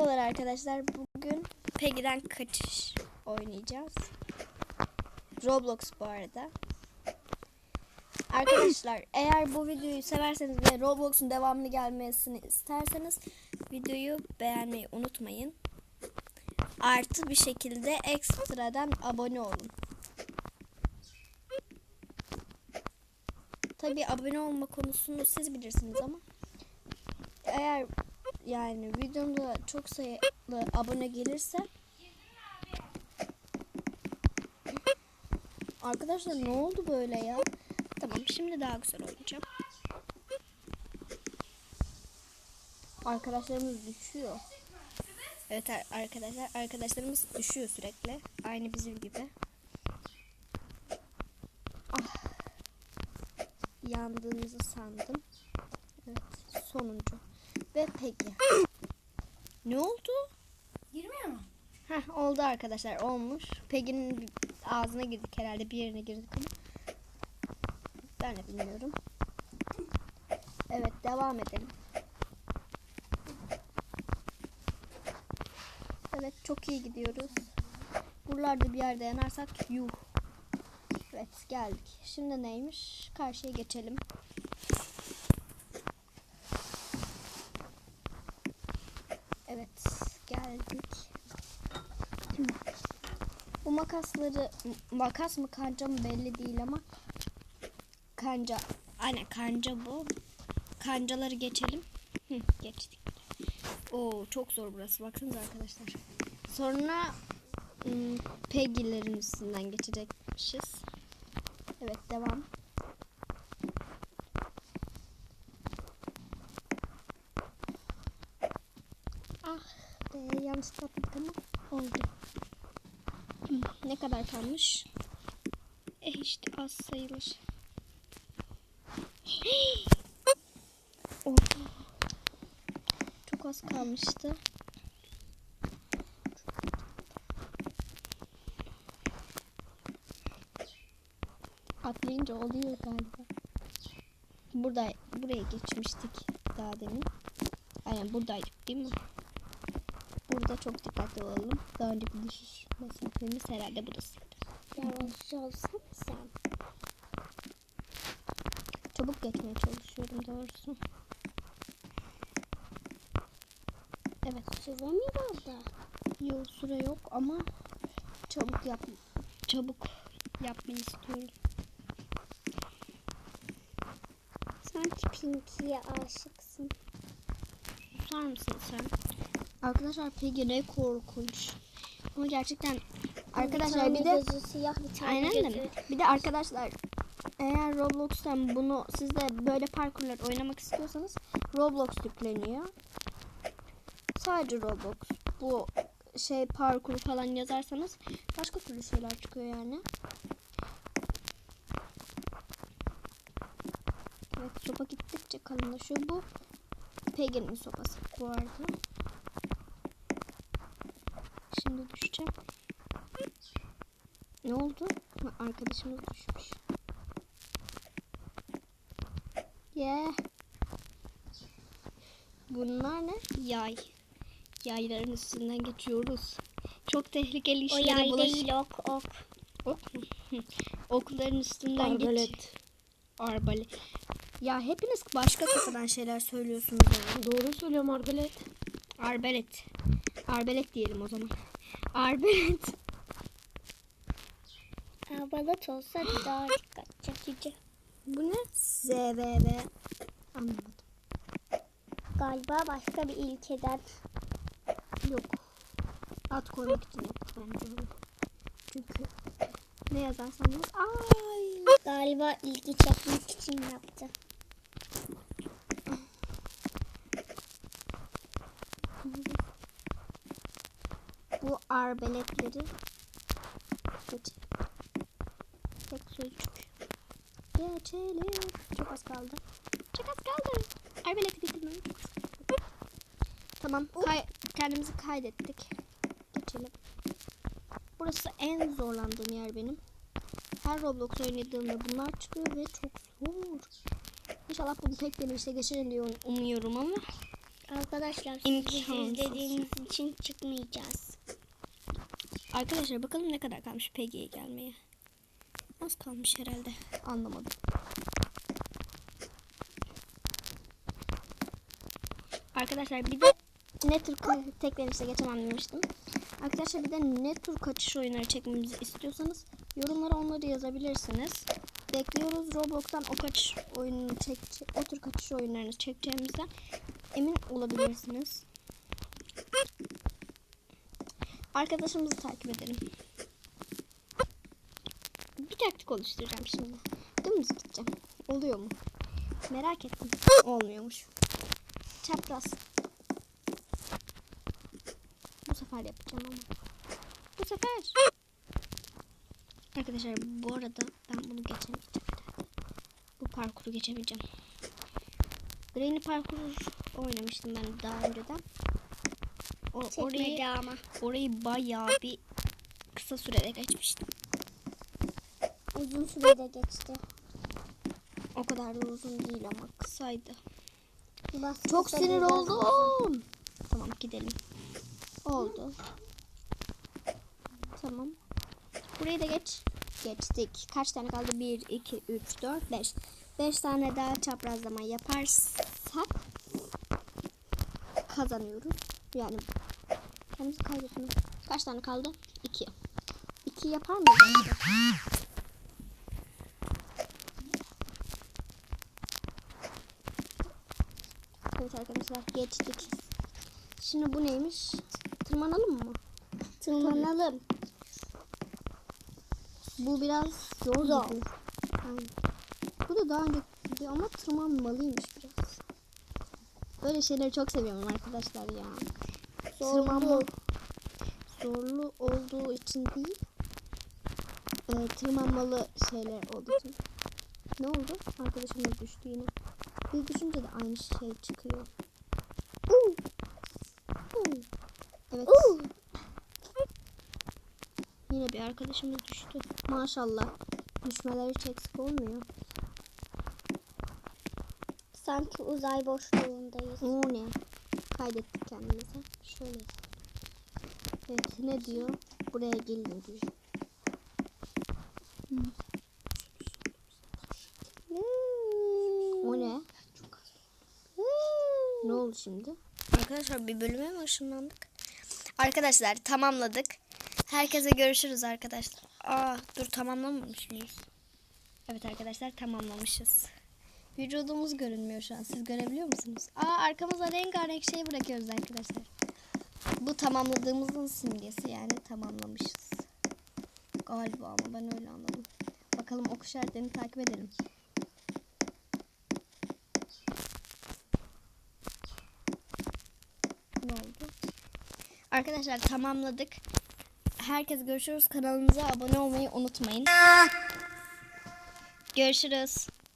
Merhabalar arkadaşlar. Bugün Peggy'den kaçış oynayacağız. Roblox bu arada. Arkadaşlar eğer bu videoyu severseniz ve Roblox'un devamlı gelmesini isterseniz videoyu beğenmeyi unutmayın. Artı bir şekilde ekstradan abone olun. Tabi abone olma konusunu siz bilirsiniz ama eğer yani videomda çok sayılı abone gelirse Arkadaşlar ne oldu böyle ya? Tamam şimdi daha güzel oynayacağım. Arkadaşlarımız düşüyor. Evet ar- arkadaşlar arkadaşlarımız düşüyor sürekli. Aynı bizim gibi. Ah. Yandığımızı sandım. Evet sonuncu. Ve peki. ne oldu? Girmiyor mu? Heh, oldu arkadaşlar olmuş. Peggy'nin ağzına girdik herhalde bir yerine girdik ama. Ben de bilmiyorum. Evet devam edelim. Evet çok iyi gidiyoruz. Buralarda bir yerde yanarsak yuh. Evet geldik. Şimdi neymiş? Karşıya geçelim. Evet geldik. Bu makasları makas mı kanca mı belli değil ama kanca aynen kanca bu. Kancaları geçelim. Hı, geçtik. Oo çok zor burası. Baksanıza arkadaşlar. Sonra ım, Peggy'lerin üstünden geçecekmişiz. Evet devam. Ah be yanlışlıkla atladık ama oldu. Ne kadar kalmış? Eh işte az sayılır. oh. Çok az kalmıştı. Atlayınca oluyor galiba. Burada buraya geçmiştik daha demin. Aynen buradaydık değil mi? Burada çok dikkatli olalım. Daha önceki düşüş mesafemiz herhalde burasıydı. Yavaş olsana sen. Çabuk geçmeye çalışıyorum doğrusu. Evet. Süre mi orada? Yok süre yok ama çabuk yap çabuk yapmayı istiyorum. Sanki Pinky'ye aşıksın. Susar mısın sen? Arkadaşlar Peggy ne korkunç. Ama gerçekten arkadaşlar bir de gözü siyah bir tane aynen gözü. de bir de arkadaşlar eğer Roblox'tan bunu siz de böyle parkurlar oynamak istiyorsanız Roblox yükleniyor. Sadece Roblox. Bu şey parkur falan yazarsanız başka türlü şeyler çıkıyor yani. Evet sopa gittikçe kalınlaşıyor. Bu Peggy'nin sopası bu arada. Düşeceğim. Ne oldu? Ha, Arkadaşımız düşmüş. Yeah. Bunlar ne? Yay. Yayların üstünden geçiyoruz. Çok tehlikeli O işlere yay bulaş. değil ok ok. Ok mu? Okların üstünden geç. Arbalet. Ya hepiniz başka kafadan şeyler söylüyorsunuz. Doğru söylüyorum Arbalet. Arbelet. Arbelet diyelim o zaman. Arbelet. Arbalet olsa daha dikkat çekici. Bu ne? ZVV. Anlamadım. Galiba başka bir ilkeden. Yok. At koymak için yaptık bence bunu. Çünkü ne yazarsanız ay Galiba ilgi çekmek için yaptı. bu arbeletleri geç. Tek sözcük. Geçelim. Çok az kaldı. Çok az kaldı. Arbeleti bitirmem. Tamam. Kay kendimizi kaydettik. Geçelim. Burası en zorlandığım yer benim. Her Roblox oynadığımda bunlar çıkıyor ve çok zor. İnşallah bunu tek benim işte geçerim diye umuyorum ama Arkadaşlar İmkansız. izlediğiniz için çıkmayacağız. Arkadaşlar bakalım ne kadar kalmış PG'ye gelmeye. Az kalmış herhalde. Anlamadım. Arkadaşlar bir de ne tür ka- tekrar geçemem demiştim. Arkadaşlar bir de ne tür kaçış oyunları çekmemizi istiyorsanız yorumlara onları yazabilirsiniz. Bekliyoruz Roblox'tan o kaçış oyununu çek, o tür kaçış oyunlarını çekeceğimizden emin olabilirsiniz. Arkadaşımızı takip edelim. Bir taktik oluşturacağım şimdi. Dümdüz gideceğim. Oluyor mu? Merak ettim. Olmuyormuş. Çapraz. Bu sefer yapacağım ama. Bu sefer. Arkadaşlar bu arada ben bunu geçemeyeceğim. Bu parkuru geçemeyeceğim. Granny parkuru oynamıştım ben daha önceden. O, orayı, ama. orayı bayağı bir kısa sürede geçmiştim. Uzun sürede geçti. O kadar da uzun değil ama kısaydı. Biraz Çok sinir oldum. Tamam gidelim. Oldu. Tamam. Burayı da geç. Geçtik. Kaç tane kaldı? 1, 2, 3, 4, 5. 5 tane daha çaprazlama yaparsak kazanıyoruz. Yani kendimizi kaybetmiyoruz. Kaç tane kaldı? 2. 2 yapar mıyız? Evet arkadaşlar geçtik. Şimdi bu neymiş? Tırmanalım mı? Tırmanalım. Bu biraz zor. Zor. Aynen. Bu da daha önce ama tırmanmalıymış biraz. Böyle şeyleri çok seviyorum arkadaşlar ya. Tırmanma Zorlu. zorlu olduğu için değil. E, tırmanmalı şeyler olduğu için. Ne oldu? Arkadaşımız düştü yine. Biz düşünce de aynı şey çıkıyor. Evet. Yine bir arkadaşımız düştü. Maşallah. Düşmeleri hiç eksik olmuyor. Sanki uzay boşluğundayız. O ne? Kaydettik kendimize. Şöyle. Evet ne diyor? Buraya gelin diyor. O ne? Ne oldu şimdi? Arkadaşlar bir bölüme mi ışınlandık? Arkadaşlar tamamladık. Herkese görüşürüz arkadaşlar. Aa dur tamamlamamış mıyız? Evet arkadaşlar tamamlamışız. Vücudumuz görünmüyor şu an. Siz görebiliyor musunuz? Aa arkamıza rengarenk şey bırakıyoruz arkadaşlar. Bu tamamladığımızın simgesi yani tamamlamışız. Galiba ama ben öyle anladım. Bakalım ok işaretlerini takip edelim. Ne oldu? Arkadaşlar tamamladık. Herkes görüşürüz. Kanalımıza abone olmayı unutmayın. Görüşürüz.